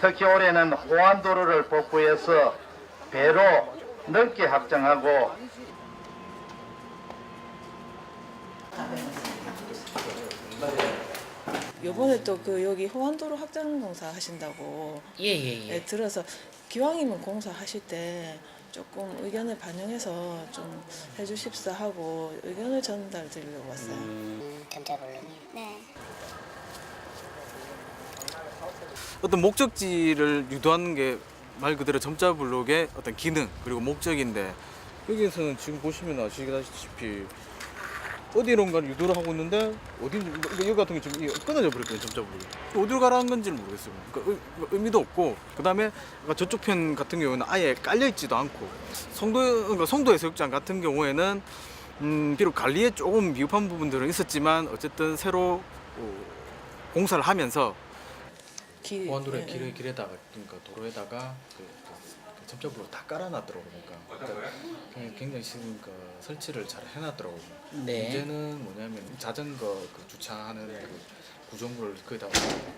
특히 올해는 호안도로를 복구해서 배로 넓게 확장하고 요번에 또 그 여기 호환도로 확장 공사 하신다고 예예예. 예, 들어서 기왕이면 공사 하실 때 조금 의견을 반영해서 좀 해주십사 하고 의견을 전달 드리려고 왔어요. 점자블록이. 네. 어떤 목적지를 유도하는 게 말 그대로 점자 블록의 어떤 기능 그리고 목적인데 여기에서는 지금 보시면 아시다시피 어디론가 유도를 하고 있는데 어디 여기 같은 게 지금 끊어져 버렸거든요 점자 블록이. 어디로 가라는 건지는 모르겠어요. 그러니까 의- 의미도 없고 그 다음에 저쪽 편 같은 경우는 아예 깔려 있지도 않고 성도 그러니까 성도 해수욕장 같은 경우에는 음, 비록 관리에 조금 미흡한 부분들은 있었지만 어쨌든 새로 어, 공사를 하면서 길, 보안도로에 예, 길에 길에다가 그러니까 도로에다가 그, 그, 그 점자부로 다 깔아놨더라고 그러니까 그러니까 그냥 굉장히 지금 그 설치를 잘 해놨더라고요. 네. 문제는 뭐냐면 자전거 그 주차하는 그 구조물을 거기다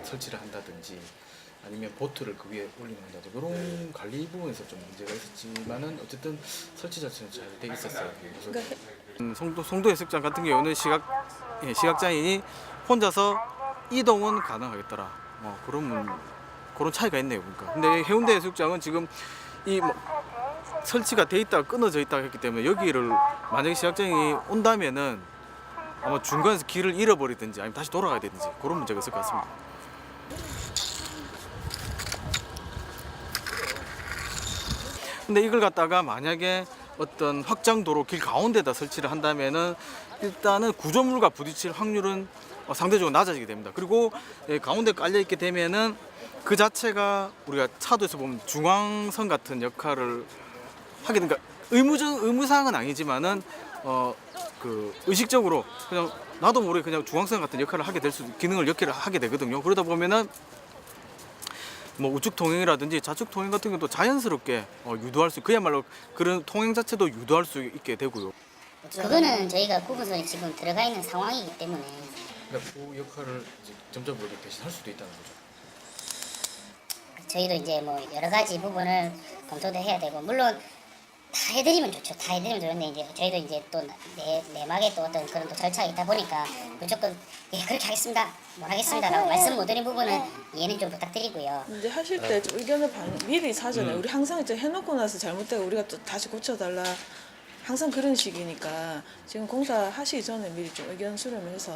설치를 한다든지 아니면 보트를 그 위에 올리는다든지 이런 관리 부분에서 좀 문제가 있었지만은 어쨌든 설치 자체는 잘 돼 있었어요. 그래서 그러니까 음, 송도 송도 해수욕장 같은 경우는 시각 예, 시각장애인이 혼자서 이동은 가능하겠더라. 뭐 그런 문- 그런 차이가 있네요. 그러니까. 근데 해운대 해수욕장은 지금 이 뭐, 설치가 돼 있다가 끊어져 있다가 했기 때문에 여기를 만약에 시각장애인이 온다면은 아마 중간에서 길을 잃어버리든지 아니면 다시 돌아가야 되든지 그런 문제가 있을 것 같습니다. 근데 이걸 갖다가 만약에 어떤 확장 도로 길 가운데다 설치를 한다면은 일단은 구조물과 부딪힐 확률은 어, 상대적으로 낮아지게 됩니다. 그리고 예, 가운데 깔려 있게 되면은 그 자체가 우리가 차도에서 보면 중앙선 같은 역할을 하게 되니까 의무적 의무사항은 아니지만은 어 그 의식적으로 그냥 나도 모르게 그냥 중앙선 같은 역할을 하게 될 수 기능을 역할을 하게 되거든요. 그러다 보면은 뭐 우측 통행이라든지 좌측 통행 같은 것도 자연스럽게 어, 유도할 수 그야말로 그런 통행 자체도 유도할 수 있게 되고요. 그거는 저희가 구분선에 지금 들어가 있는 상황이기 때문에 그러니까 그 역할을 점점 모르게 대신 할 수도 있다는 거죠. 저희도 이제 뭐 여러 가지 부분을 검토도 해야 되고 물론 다 해드리면 좋죠. 다 해드리면 좋은데 이제 저희도 이제 또 내, 내막에 또 어떤 그런 또 절차가 있다 보니까 무조건 예 그렇게 하겠습니다. 뭘 하겠습니다라고 말씀 못 드린 부분은 이해는 좀 부탁드리고요. 이제 하실 때 좀 의견을 반, 미리 사전에 우리 항상 이제 해놓고 나서 잘못되고 우리가 또 다시 고쳐달라 항상 그런 식이니까 지금 공사 하시기 전에 미리 좀 의견 수렴해서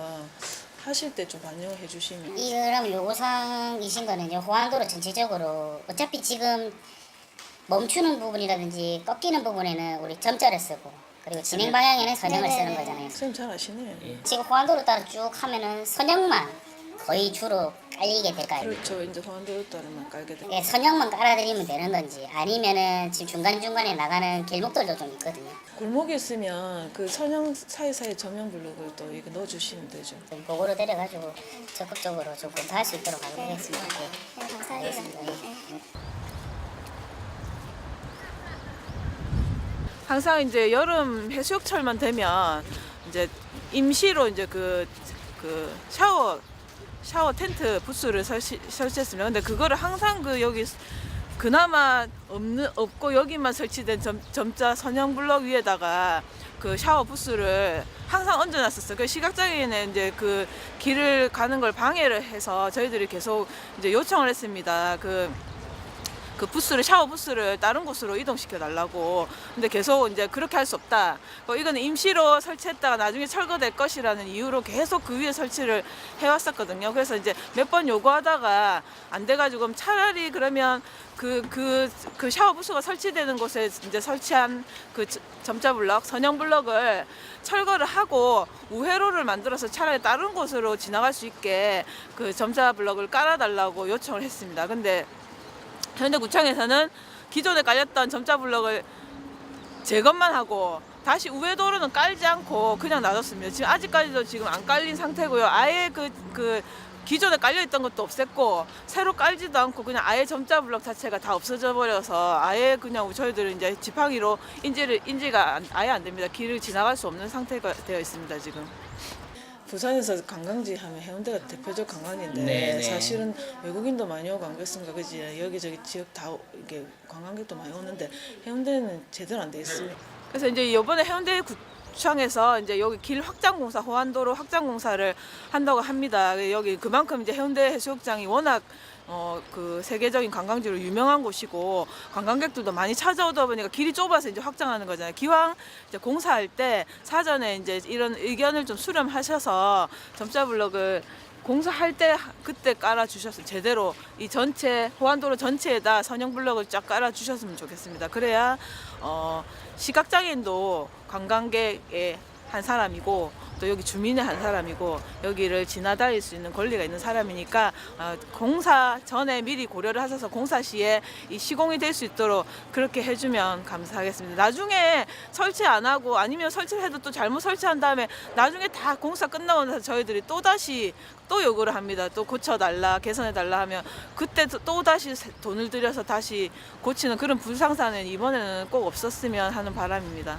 하실 때 좀 반영을 해주시면 이 그럼 요구사항이신 거는 이제 호환도로 전체적으로 어차피 지금 멈추는 부분이라든지 꺾이는 부분에는 우리 점자를 쓰고 그리고 진행 방향에는 선형을 쓰는 거잖아요. 선생님 잘 아시네 예. 지금 호환도로 따라 쭉 하면은 선형만 거의 주로 깔리게 될까요? 그렇죠 이제 따르면 깔게 돼 예, 선형만 깔아드리면 되는 건지 아니면은 지금 중간중간에 나가는 길목들도 좀 있거든요. 골목에 있으면 그 선형 사이사이 전면 블록을 또 이렇게 넣어주시면 되죠 좀 보고로 데려가지고 적극적으로 좀 검토할 수 있도록 하겠습니다. 예. 네, 감사합니다. 예. 항상 이제 여름 해수욕철만 되면 이제 임시로 이제 그, 그 샤워 샤워 텐트 부스를 설치, 설치했습니다. 근데 그거를 항상 그 여기 그나마 없는 없고 여기만 설치된 점, 점자 선형 블럭 위에다가 그 샤워 부스를 항상 얹어놨었어요. 그 시각장애인의 이제 그 길을 가는 걸 방해를 해서 저희들이 계속 이제 요청을 했습니다. 그 그 부스를 샤워 부스를 다른 곳으로 이동시켜 달라고. 근데 계속 이제 그렇게 할 수 없다. 어, 이거는 임시로 설치했다가 나중에 철거될 것이라는 이유로 계속 그 위에 설치를 해왔었거든요. 그래서 이제 몇 번 요구하다가 안 돼가지고 차라리 그러면 그 그 그 샤워 부스가 설치되는 곳에 이제 설치한 그 저- 점자 블럭 선형 블럭을 철거를 하고 우회로를 만들어서 차라리 다른 곳으로 지나갈 수 있게 그 점자 블럭을 깔아달라고 요청을 했습니다. 근데 현대구청에서는 기존에 깔렸던 점자 블럭을 제거만 하고 다시 우회도로는 깔지 않고 그냥 놔뒀습니다. 지금 아직까지도 지금 안 깔린 상태고요. 아예 그, 그 기존에 깔려 있던 것도 없앴고 새로 깔지도 않고 그냥 아예 점자 블럭 자체가 다 없어져 버려서 아예 그냥 저희들은 이제 지팡이로 인지를 인지가 안- 아예 안 됩니다. 길을 지나갈 수 없는 상태가 되어 있습니다. 지금. 부산에서 관광지 하면 해운대가 대표적 관광지인데 네네. 사실은 외국인도 많이 오고 안 그렇습니까? 그지 여기저기 지역 다 오- 이게 관광객도 많이 오는데 해운대는 제대로 안 돼 있습니다. 그래서 이제 이번에 해운대 구 청에서 이제 여기 길 확장 공사, 호환도로 확장 공사를 한다고 합니다. 여기 그만큼 이제 해운대 해수욕장이 워낙 어 그 세계적인 관광지로 유명한 곳이고 관광객들도 많이 찾아오다 보니까 길이 좁아서 이제 확장하는 거잖아요. 기왕 이제 공사할 때 사전에 이제 이런 의견을 좀 수렴하셔서 점자 블럭을 공사할 때 그때 깔아 주셨으면 제대로 이 전체 호환도로 전체에다 선형 블럭을 쫙 깔아 주셨으면 좋겠습니다. 그래야 어 시각장애인도 관광객의 한 사람이고 또 여기 주민의 한 사람이고 여기를 지나다닐 수 있는 권리가 있는 사람이니까 어, 공사 전에 미리 고려를 하셔서 공사 시에 이 시공이 될 수 있도록 그렇게 해주면 감사하겠습니다. 나중에 설치 안 하고 아니면 설치를 해도 또 잘못 설치한 다음에 나중에 다 공사 끝나고 나서 저희들이 또 다시 또 요구를 합니다. 또 고쳐달라, 개선해달라 하면 그때 또 다시 돈을 들여서 다시 고치는 그런 불상사는 이번에는 꼭 없었으면 하는 바람입니다.